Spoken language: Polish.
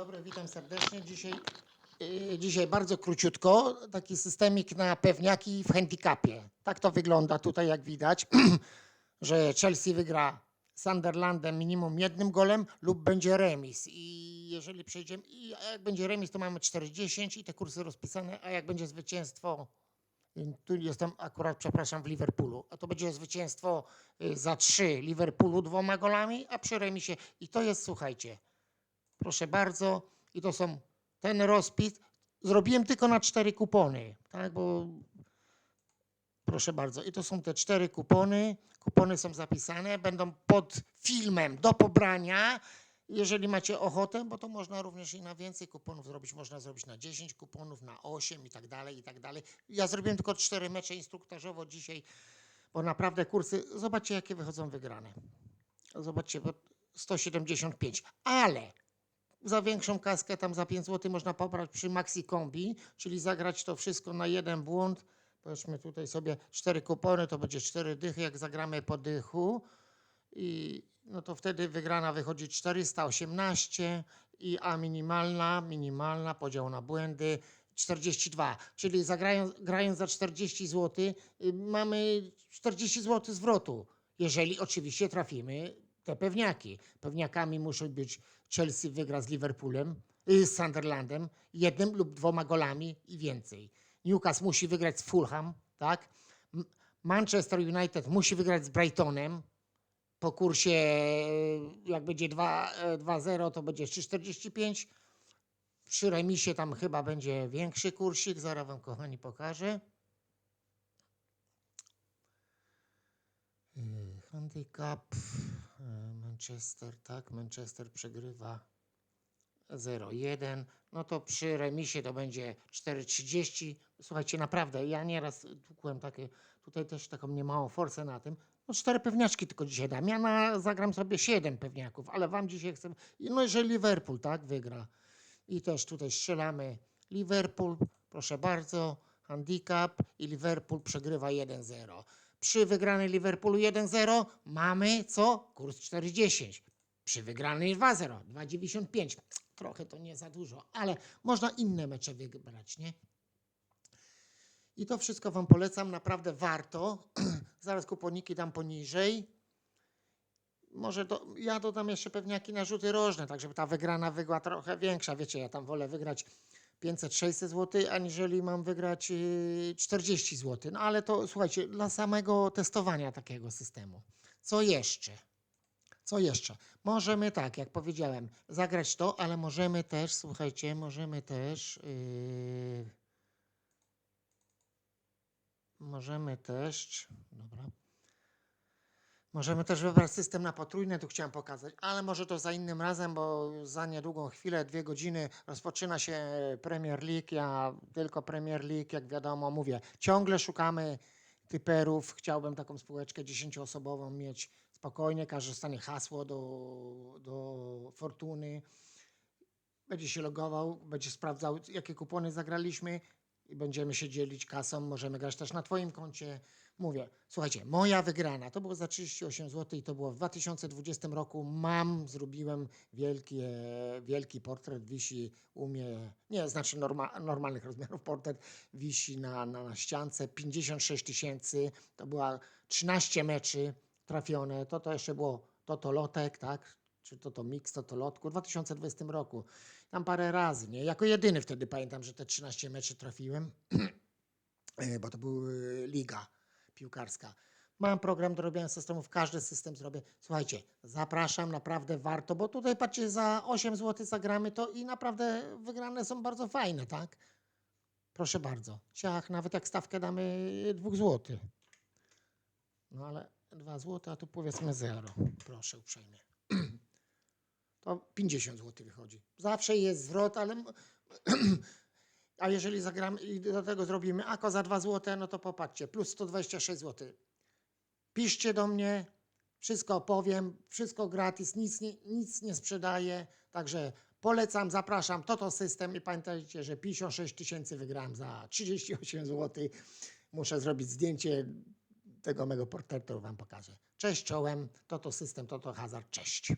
dobry, witam serdecznie. Dzisiaj, yy, dzisiaj bardzo króciutko, taki systemik na pewniaki w handicapie. Tak to wygląda tutaj, jak widać, że Chelsea wygra Sunderlandem minimum jednym golem lub będzie remis. I jeżeli przejdziemy, i jak będzie remis, to mamy 4-10 i te kursy rozpisane, a jak będzie zwycięstwo, y, tu jestem akurat, przepraszam, w Liverpoolu, a to będzie zwycięstwo y, za 3 Liverpoolu dwoma golami, a przy remisie i to jest, słuchajcie, Proszę bardzo. I to są ten rozpis. Zrobiłem tylko na cztery kupony, tak, bo proszę bardzo. I to są te cztery kupony. Kupony są zapisane, będą pod filmem do pobrania. Jeżeli macie ochotę, bo to można również i na więcej kuponów zrobić. Można zrobić na 10 kuponów, na 8 i tak dalej, i tak dalej. Ja zrobiłem tylko cztery mecze instruktażowo dzisiaj, bo naprawdę kursy, zobaczcie jakie wychodzą wygrane. Zobaczcie, bo 175, ale za większą kaskę, tam za 5 zł można pobrać przy Maxi Kombi, czyli zagrać to wszystko na jeden błąd. Powiedzmy tutaj sobie cztery kupony, to będzie cztery dychy, jak zagramy po dychu. I no to wtedy wygrana wychodzi 418 i a minimalna, minimalna, podział na błędy 42. Czyli zagrając, grając za 40 zł y, mamy 40 zł zwrotu, jeżeli oczywiście trafimy te pewniaki. Pewniakami muszą być Chelsea wygra z Liverpoolem, y, z Sunderlandem, jednym lub dwoma golami i więcej. Newcastle musi wygrać z Fulham, tak? Manchester United musi wygrać z Brightonem. Po kursie, y, jak będzie 2, e, 2-0, to będzie 3,45. Przy remisie tam chyba będzie większy kursik. Zaraz wam, kochani, pokażę. Y, Handicap Manchester, tak, Manchester przegrywa 0-1, no to przy remisie to będzie 4,30. Słuchajcie, naprawdę, ja nieraz tłukłem takie, tutaj też taką niemałą forsę na tym. No cztery pewniaczki tylko dzisiaj dam. Ja na, zagram sobie siedem pewniaków, ale wam dzisiaj chcę, no jeżeli Liverpool, tak, wygra. I też tutaj strzelamy Liverpool, proszę bardzo, handicap i Liverpool przegrywa 1-0. Przy wygranej Liverpoolu 1-0 mamy co? Kurs 4,10. Przy wygranej 2-0, 2,95. Trochę to nie za dużo, ale można inne mecze wybrać, nie? I to wszystko Wam polecam, naprawdę warto. Zaraz kuponiki dam poniżej. Może do, ja dodam jeszcze pewniaki na rzuty rożne, tak żeby ta wygrana była trochę większa. Wiecie, ja tam wolę wygrać 500-600 zł, aniżeli mam wygrać yy, 40 zł. No ale to słuchajcie, dla samego testowania takiego systemu. Co jeszcze? Co jeszcze? Możemy tak, jak powiedziałem, zagrać to, ale możemy też, słuchajcie, możemy też. Yy, możemy też. Dobra. Możemy też wybrać system na potrójne, tu chciałem pokazać, ale może to za innym razem, bo za niedługą chwilę, dwie godziny rozpoczyna się Premier League. Ja tylko Premier League, jak wiadomo, mówię, ciągle szukamy typerów. Chciałbym taką spółeczkę dziesięcioosobową mieć spokojnie, każdy dostanie hasło do, do fortuny. Będzie się logował, będzie sprawdzał, jakie kupony zagraliśmy i będziemy się dzielić kasą. Możemy grać też na Twoim koncie. Mówię, słuchajcie, moja wygrana to było za 38 zł i to było w 2020 roku. Mam, zrobiłem wielki, wielki portret, wisi u mnie, nie, znaczy norma, normalnych rozmiarów portret, wisi na, na, na ściance, 56 tysięcy, to była 13 meczy trafione, to to jeszcze było Toto Lotek, tak, czy to to mix, to to lotku, w 2020 roku. Tam parę razy, nie, jako jedyny wtedy pamiętam, że te 13 meczy trafiłem, E, bo to była liga piłkarska. Mam program do robienia systemów, każdy system zrobię. Słuchajcie, zapraszam, naprawdę warto, bo tutaj patrzcie, za 8 zł zagramy to i naprawdę wygrane są bardzo fajne, tak? Proszę bardzo. Ciach, nawet jak stawkę damy 2 zł. No ale 2 zł, a tu powiedzmy 0. Proszę uprzejmie. To 50 zł wychodzi. Zawsze jest zwrot, ale a jeżeli zagramy i do tego zrobimy ako za 2 zł, no to popatrzcie, plus 126 zł. Piszcie do mnie, wszystko opowiem, wszystko gratis, nic nie, nic nie sprzedaję, także polecam, zapraszam, to to system i pamiętajcie, że 56 tysięcy wygrałem za 38 zł. Muszę zrobić zdjęcie tego mego portretu, wam pokażę. Cześć czołem, to to system, to to hazard, cześć.